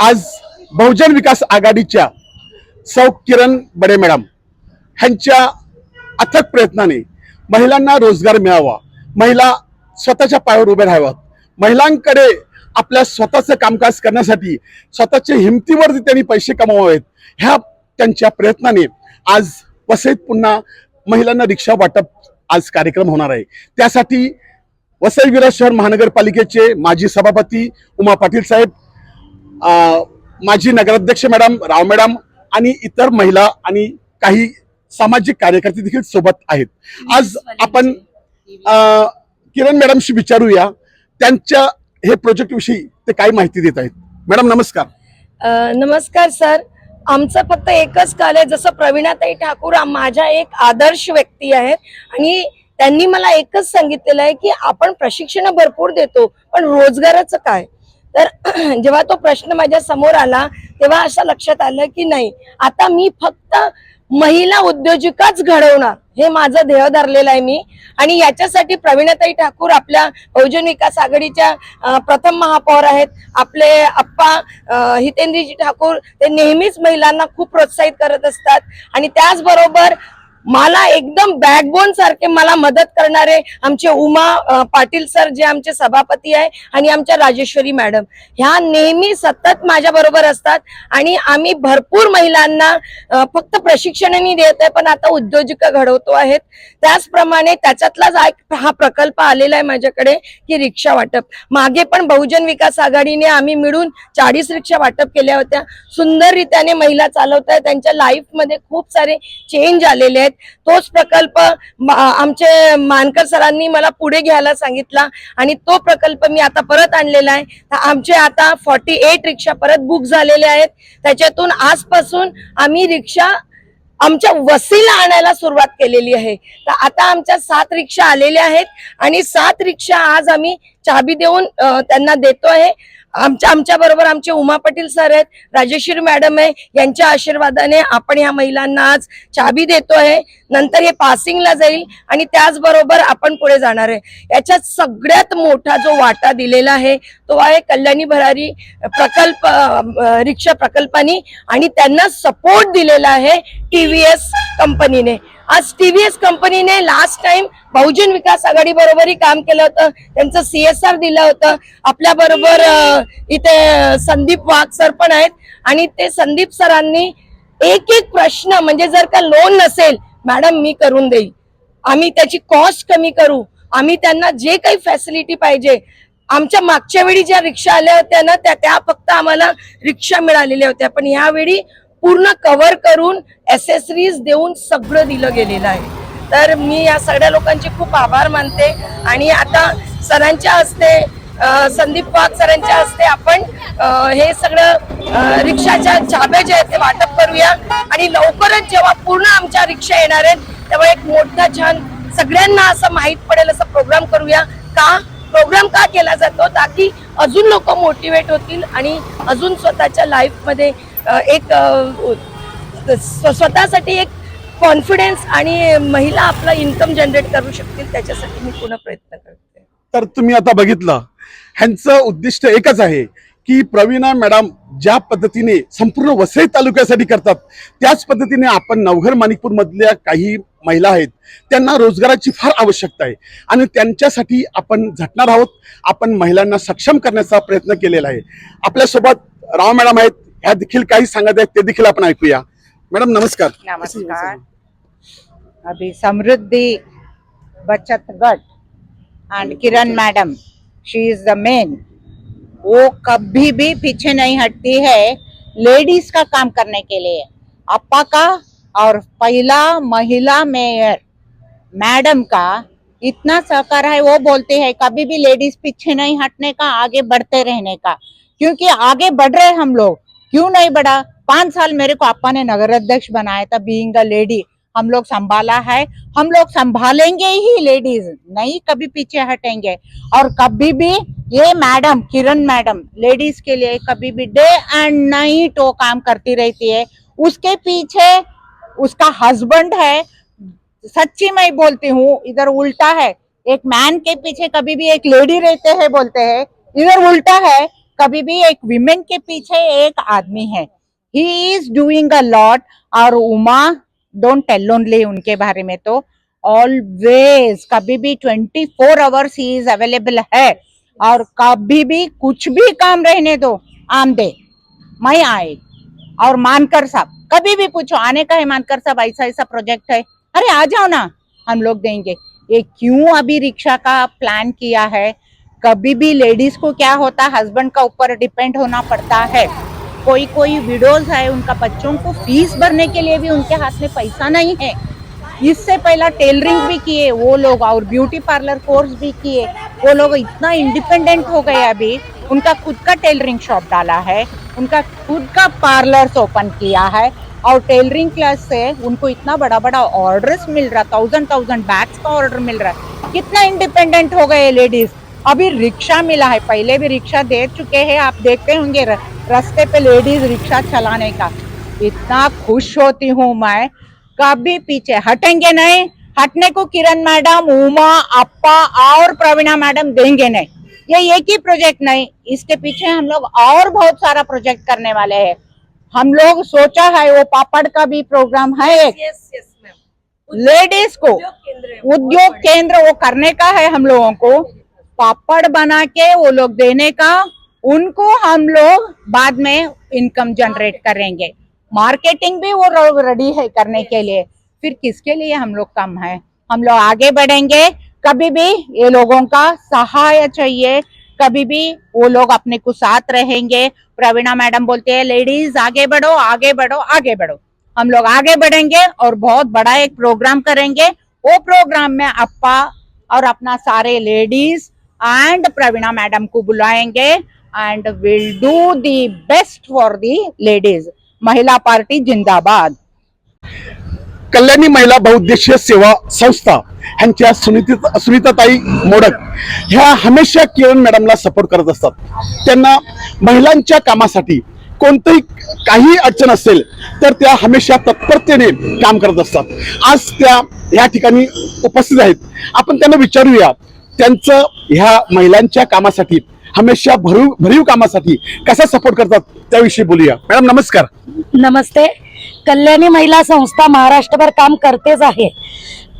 आज बहुजन विकास आघाडीच्या सौ किरण बडे मॅडम ह्यांच्या अथक प्रयत्नाने महिलांना रोजगार मिळावा महिला स्वतःच्या पायावर उभे राहाव्यात महिलांकडे आपल्या स्वतःचं कामकाज करण्यासाठी स्वतःच्या हिमतीवरती त्यांनी पैसे कमावावेत ह्या त्यांच्या प्रयत्नाने आज वसईत पुन्हा महिलांना रिक्षा वाटप आज कार्यक्रम होणार आहे. त्यासाठी वसई विरार शहर महानगरपालिकेचे माजी सभापती उमा पाटील साहेब माजी नगराध्यक्ष मॅडम राव मॅडम आणि इतर महिला आणि काही सामाजिक कार्यकर्ते देखील सोबत आहेत. आज आपण किरण मॅडमशी विचारूया. त्यांच्या हे प्रोजेक्ट विषयी ते काय माहिती देत आहेत? मॅडम नमस्कार. नमस्कार सर. आमचं फक्त एकच काल आहे. जसं प्रवीणाताई ठाकूर माझ्या एक आदर्श व्यक्ती आहेत. आणि त्यांनी मला एकच सांगितलेलं आहे की आपण प्रशिक्षण भरपूर देतो पण रोजगाराचं काय? तर जेव्हा तो प्रश्न माझ्यासमोर आला तेव्हा असं लक्षात आलं की नाही आता मी फक्त महिला उद्योजिकाच घडवणार. हे माझं ध्येय धरलेलं आहे मी. आणि याच्यासाठी प्रवीणाताई ठाकूर आपल्या बहुजन विकास आघाडीच्या प्रथम महापौर आहेत. आपले अप्पा हितेंद्रजी ठाकूर ते नेहमीच महिलांना खूप प्रोत्साहित करत असतात. आणि त्याचबरोबर मला एकदम बॅकबोन सारखे मला मदत करणारे आमचे उमा पाटील सर जे आमचे सभापती आहे आणि आमच्या राजेश्वरी मॅडम. ह्या नेहमी सतत माझ्या बरोबर असतात आणि आम्ही भरपूर महिलांना फक्त प्रशिक्षणही देत आहे पण आता उद्योजिका घडवतो आहेत. त्याचप्रमाणे त्याच्यातलाच हा एक- हा प्रकल्प आलेला आहे माझ्याकडे की रिक्षा वाटप. मागे पण बहुजन विकास आघाडीने आम्ही मिळून चाळीस रिक्षा वाटप केल्या होत्या. सुंदररीत्याने महिला चालवत आहेत त्यांच्या लाईफमध्ये खूप सारे चेंज आलेले आहेत. तोच प्रकल्प आमचे मानकर सरांनी मला पुढे घ्यायला सांगितला आणि तो प्रकल्प मी आता परत आणलेला आहे. तर आमचे आता फॉर्टी एट रिक्षा परत बुक झालेले आहेत. त्याच्यातून आजपासून आम्ही रिक्षा आमच्या वसीला आणायला सुरुवात केलेली आहे. तर आता आमच्या सात रिक्षा आलेल्या आहेत आणि सात रिक्षा आज आम्ही चाबी देऊन त्यांना देतो आहे आमच्या आमच्या बरोबर आमचे उमा पाटील सर आहेत राजेश्वर मॅडम आहे यांच्या आशीर्वादाने आपण ह्या महिलांना आज चाबी देतो आहे नंतर हे पासिंगला जाईल आणि त्याचबरोबर आपण पुढे जाणार आहे. याच्यात सगळ्यात मोठा जो वाटा दिलेला आहे तो आहे कल्याणी भरारी प्रकल्प रिक्षा प्रकल्पानी आणि त्यांना सपोर्ट दिलेला आहे टीव्हीएस कंपनीने. आज टीव्हीएस कंपनीने लास्ट टाइम बहुजन विकास आघाडी बरोबरही काम केलं होतं. त्यांचं सीएसआर दिलं होतं. आपल्या बरोबर इथे संदीप वाघ सर पण आहेत. आणि ते संदीप सरांनी एक एक प्रश्न म्हणजे जर का लोन नसेल मॅडम मी करून देईल. आम्ही त्याची कॉस्ट कमी करू. आम्ही त्यांना जे काही फॅसिलिटी पाहिजे. आमच्या मागच्या वेळी ज्या रिक्षा आल्या होत्या ना त्या त्या फक्त आम्हाला रिक्षा मिळालेल्या होत्या. पण यावेळी पूर्ण कव्हर करून एसेसरीज देऊन सगळं दिलं गेलेलं आहे. तर मी या सगळ्या लोकांचे खूप आभार मानते. आणि आता सरांच्या हस्ते संदीप वाघ सरांच्या हस्ते आपण हे सगळं रिक्षाच्या चाब्या जे आहेत ते वाटप करूया. आणि लवकरच जेव्हा पूर्ण आमच्या रिक्षा येणार आहेत तेव्हा एक मोठा छान सगळ्यांना असं माहीत पडेल असं प्रोग्राम करूया. का? प्रोग्राम का केला जातो? ताकी अजून लोक मोटिवेट होतील आणि अजून स्वतःच्या लाईफमध्ये एक स्वतःसाठी एक कॉन्फिडन्स आणि महिला आपला इन्कम जनरेट करू शकतील त्याच्यासाठी मी पुन्हा प्रयत्न करते. तर तुम्ही आता बघितलं ह्यांचं उद्दिष्ट एकच आहे की प्रवीणा मॅडम ज्या पद्धतीने संपूर्ण वसई तालुक्यासाठी करतात त्याच पद्धतीने आपण नवघर माणिकपूर मधल्या काही महिला आहेत त्यांना रोजगाराची फार आवश्यकता आहे. आणि त्यांच्यासाठी आपण झटणार आहोत आपण महिलांना सक्षम करण्याचा प्रयत्न केलेला आहे. आपल्यासोबत राव मॅडम आहेत ह्या देखील काही सांगत आहेत ते देखील आपण ऐकूया. मॅडम, नमस्कार. नमस्कार. अभी समृद्धि बचत गट and Kiran madam she is the main वो कभी भी पीछे नहीं हटती है लेडीज़ का काम करने के लिए। अपा का और पहला महिला मेयर मैडम का इतना सहकार है, वो बोलते हैं, कभी भी लेडीज़ पीछे नहीं हटने का, आगे बढ़ते रहने का। क्योंकि आगे बढ़ रहे हम लोग। क्यों नहीं बढ़ा? पाँच साल मेरे को अपा ने नगर अध्यक्ष बनाया था बीइंग अ लेडी हम लोग संभाला है। हम लोग संभालेंगे ही लेडीज़ नहीं, कभी पीछे हटेंगे। और कभी भी ये मैडम किरण मैडम लेडीज़ के लिए कभी भी डे एंड नाइट वो काम करती रहती है। उसके पीछे उसका हस्बैंड है। सच्ची मैं बोलती हूँ, इधर उल्टा है। एक मैन के पीछे कभी भी एक लेडी रहते हैं, बोलते हैं। इधर उल्टा है। कभी भी एक विमेन के पीछे एक आदमी है। He is doing a lot और उमा डोंट टेल ओनली उनके बारे में तो। ऑलवेज कभी भी twenty four hours he is available है। और कभी भी कुछ भी काम रहने दो, आम दे। मैं आए और मानकर साहब, कभी भी पूछो, आने का है मानकर साहब, ऐसा ऐसा प्रोजेक्ट है। अरे आ जाओ ना, हम लोग देंगे। ये क्यों अभी रिक्शा का प्लान किया है? कभी भी लेडीज़ को क्या होता है? हस्बैंड का ऊपर डिपेंड होना पड़ता है। कोई कोई विडोज है, उनका बच्चों को फ़ीस भरने के लिए भी उनके हाथ में पैसा नहीं है। इससे पहला टेलरिंग भी किए, वो लोग और ब्यूटी पार्लर कोर्स भी किए। वो लोग इतना इंडिपेंडेंट हो गए अभी। उनका खुद का टेलरिंग शॉप डाला है। उनका खुद का पार्लर ओपन किया है। और टेलरिंग क्लास से उनको इतना बड़ा बड़ा ऑर्डर्स मिल रहा थाउज़ेंड थाउज़ेंड बैग्स का ऑर्डर मिल रहा। है कितना इंडिपेंडेंट हो गए लेडीज़ अभी रिक्शा मिला है पहले भी रिक्शा दे चुके हैं आप देखते होंगे रास्ते पे लेडीज़ रिक्शा चलाने का। इतना खुश होती हूँ मैं। कभी पीछे हटेंगे नहीं। हटने को किरण मैडम उमा अप्पा और प्रवीणा मैडम देंगे नहीं। ये एक ही प्रोजेक्ट नहीं इसके पीछे हम लोग और बहुत सारा प्रोजेक्ट करने वाले हैं। हम लोग सोचा है वो पापड़ का भी प्रोग्राम है एक। लेडीज़ को उद्योग केंद्र वो करने का है हम लोगों को। पापड़ बना के वो लोग देने का, उनको हम लोग बाद में इनकम जनरेट करेंगे। मार्केटिंग भी वो लोग रेडी है करने के लिए। फिर किसके लिए हम लोग कम है? हम लोग आगे बढ़ेंगे। कभी भी ये लोगों का सहाय चाहिए। कभी भी वो लोग अपने को साथ रहेंगे। प्रवीणा मैडम बोलते हैं लेडीज़ आगे बढ़ो आगे बढ़ो आगे बढ़ो। हम लोग आगे बढ़ेंगे और बहुत बड़ा एक प्रोग्राम करेंगे। वो प्रोग्राम में अप्पा और अपना सारे लेडीज़ एंड प्रवीणा मैडम को बुलाएंगे and will do the best for the ladies महिला पार्टी जिंदाबाद कल्याणी महिला बहुउद्देशीय सेवा संस्था ह्यांच्या सुनीता सुनीताताई मोडक ह्या हमेशा किरण मॅडमला सपोर्ट करत असतात. त्यांना महिलांच्या कामासाठी कोणतंही काही अडचण असेल तर त्या हमेशा तत्परतेने काम करत असतात. आज त्या या ठिकाणी उपस्थित आहेत. आपण त्यांना विचारूया त्यांचं ह्या महिलांच्या कामासाठी हमेशा भरू भरीव कामासाठी कसा सपोर्ट करतात त्याविषयी बोलूया. मॅडम नमस्कार. नमस्ते. कल्याणी महिला संस्था महाराष्ट्रभर काम करतेच आहे.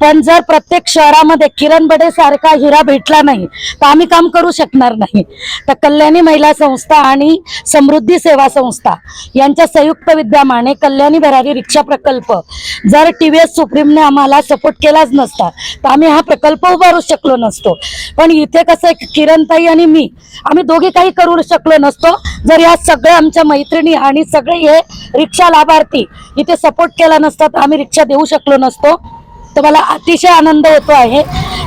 पण जर प्रत्येक शहरामध्ये किरण बडे सारखा हिरा भेटला नाही तर आम्ही काम करू शकणार नाही. तर कल्याणी महिला संस्था आणि समृद्धी सेवा संस्था यांच्या संयुक्त विद्यमाने कल्याणी भरारी रिक्षा प्रकल्प जर टी व्ही एस सुप्रीमने आम्हाला सपोर्ट केलाच नसता तर आम्ही हा प्रकल्प उभारू शकलो नसतो. पण इथे कसं आहे किरणताई आणि मी आम्ही दोघे काही करू शकलो नसतो. जर या सगळ्या आमच्या मैत्रिणी आणि सगळे हे रिक्षा लाभार्थी इथे सपोर्ट केला नसता तर आम्ही रिक्षा देऊ शकलो नसतो. तर मला अतिशय आनंद होतो आहे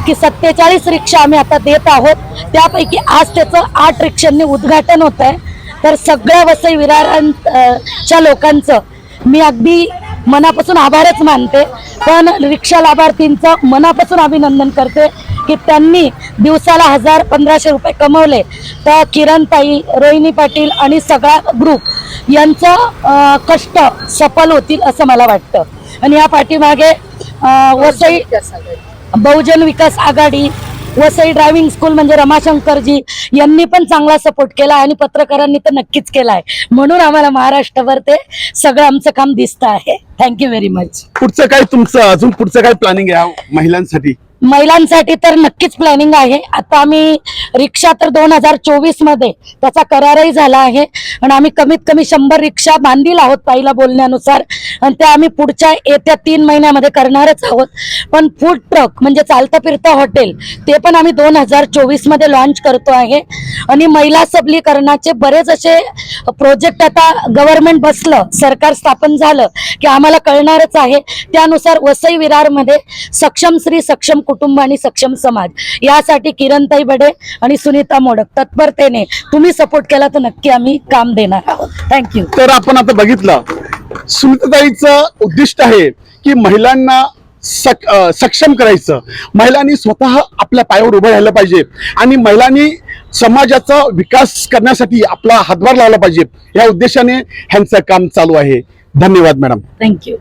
की सत्तेचाळीस रिक्षा आम्ही आता देत आहोत. त्यापैकी आज त्याचं आठ रिक्षांनी उद्घाटन होत आहे. तर सगळ्या वसई विरारांच्या लोकांचं मी अगदी मनापासून आभारच मानते. पण रिक्षा लाभार्थींचं मनापासून अभिनंदन करते की त्यांनी दिवसाला हजार पंधराशे रुपये कमवले. तर किरणताई रोहिणी पाटील आणि सगळा ग्रुप यांचं कष्ट सफल होतील असं मला वाटतं. आणि या पाठीमागे वसई बहुजन विकास आघाडी वसई ड्रायव्हिंग स्कूल म्हणजे रमाशंकरजी यांनी पण चांगला सपोर्ट केला आणि पत्रकारांनी तर नक्कीच केला आहे म्हणून आम्हाला महाराष्ट्रभर ते सगळं आमचं काम दिसतं आहे. थँक्यू व्हेरी मच पुढचं काय तुमचं अजून पुढचं काय प्लॅनिंग आहे महिलांसाठी? महिलांसाठी तर नक्कीच प्लॅनिंग आहे. आता आम्ही रिक्षा तर दोन हजार चोवीसमध्ये त्याचा करारही झाला आहे. आणि आम्ही कमीत कमी शंभर रिक्षा बांधील आहोत ताईला बोलण्यानुसार. आणि त्या आम्ही पुढच्या येत्या तीन महिन्यामध्ये करणारच आहोत. पण फूड ट्रक म्हणजे चालतं फिरतं हॉटेल ते पण आम्ही दोन हजार चोवीसमध्ये लॉन्च करतो आहे. आणि महिला सबलीकरणाचे बरेच असे प्रोजेक्ट आता गव्हर्नमेंट बसलं सरकार स्थापन झालं की आम्हाला कळणारच आहे. त्यानुसार वसई विरारमध्ये सक्षम स्त्री सक्षम कुटुंब आणि सक्षम समाज. यासाठी किरणताई बडे आणि सुनीता मोडक तत्परतेने तुम्ही सपोर्ट केला तर नक्की आम्ही काम देणार आहोत. थँक्यू तर आपण आता बघितलं सुनीताताईचं उद्दिष्ट आहे की महिलांना सक सक्षम करायचं. महिलांनी स्वतः आपल्या पायावर उभं राहिलं पाहिजे आणि महिलांनी समाजाचा विकास करण्यासाठी आपला हातभार लावला पाहिजे. या उद्देशाने ह्यांचं काम चालू आहे. धन्यवाद मॅडम. थँक्यू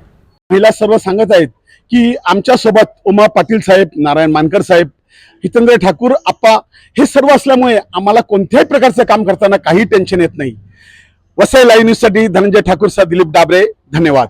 महिला सर्व सांगत आहेत की आमच्यासोबत उमा पाटील साहेब नारायण मानकर साहेब हितेंद्र ठाकूर आप्पा हे सर्व असल्यामुळे आम्हाला कोणत्याही प्रकारचं काम करताना काही टेन्शन येत नाही. वसई लाईव्ह न्यूजसाठी धनंजय ठाकूर सर दिलीप डाबरे धन्यवाद.